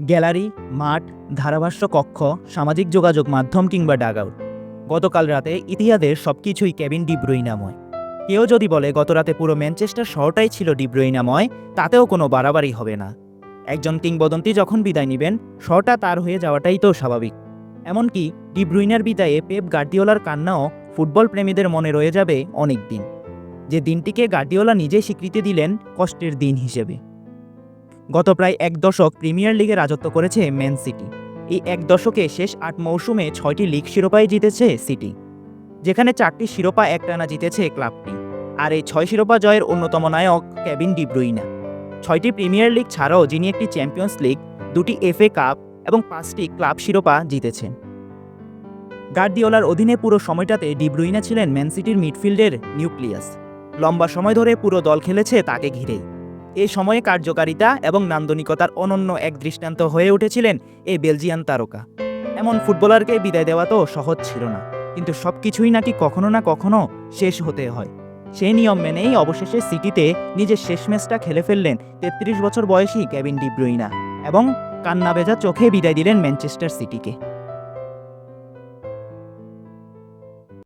Gallery, মাঠ, ধারাভাষ্য কক্ষ, সামাজিক যোগাযোগ মাধ্যম কিংবা ডাগআউট। গতকাল রাতে ইতিহাদের সবকিছুই কেবিন ডিব্রুইনাময় কেউ যদি বলে গত রাতে পুরো ম্যানচেস্টার শহরটাই ছিল ডিব্রুইনাময় তাতেও কোনো বাড়াবাড়ি হবে না। একজন কিংবদন্তি যখন বিদায় নেবেন, শহরটা তার হয়ে যাওয়াটাই তো স্বাভাবিক। এমনকি ডিব্রুইনার বিদায়ে পেপ গার্দিওলার কান্নাও ফুটবল প্রেমীদের মনে রয়ে যাবে অনেক দিন যে দিনটিকে গার্দিওলা নিজেই স্বীকৃতি দিলেন কষ্টের দিন হিসেবে। গত প্রায় এক দশক প্রিমিয়ার লিগে রাজত্ব করেছে ম্যান সিটি। এই এক দশকে শেষ আট মৌসুমে ছয়টি লিগ শিরোপাই জিতেছে সিটি, যেখানে চারটি শিরোপা একটানা জিতেছে ক্লাবটি, আর এই ছয় শিরোপা জয়ের অন্যতম নায়ক কেবিন ডিব্রুইনা ছয়টি প্রিমিয়ার লিগ ছাড়াও যিনি একটি চ্যাম্পিয়ন্স লিগ, দুটি এফএ কাপ এবং পাঁচটি ক্লাব শিরোপা জিতেছেন গার্দিওলার অধীনে পুরো সময়টাতে ডিব্রুইনা ছিলেন ম্যান সিটির মিডফিল্ডের নিউক্লিয়াস। লম্বা সময় ধরে পুরো দল খেলেছে তাকে ঘিরেই। এ সময়ে কার্যকারিতা এবং নান্দনিকতার অনন্য এক দৃষ্টান্ত হয়ে উঠেছিলেন এই বেলজিয়ান তারকা। এমন ফুটবলারকে বিদায় দেওয়া তো সহজ ছিল না, কিন্তু সব কিছুই নাকি কখনো না কখনো শেষ হতে হয়। সেই নিয়ম মেনেই অবশেষে সিটিতে নিজের শেষ ম্যাচটা খেলে ফেললেন তেত্রিশ বছর বয়সী কেভিন ডিব্রুইনা এবং কান্না ভেজা চোখে বিদায় দিলেন ম্যানচেস্টার সিটিকে।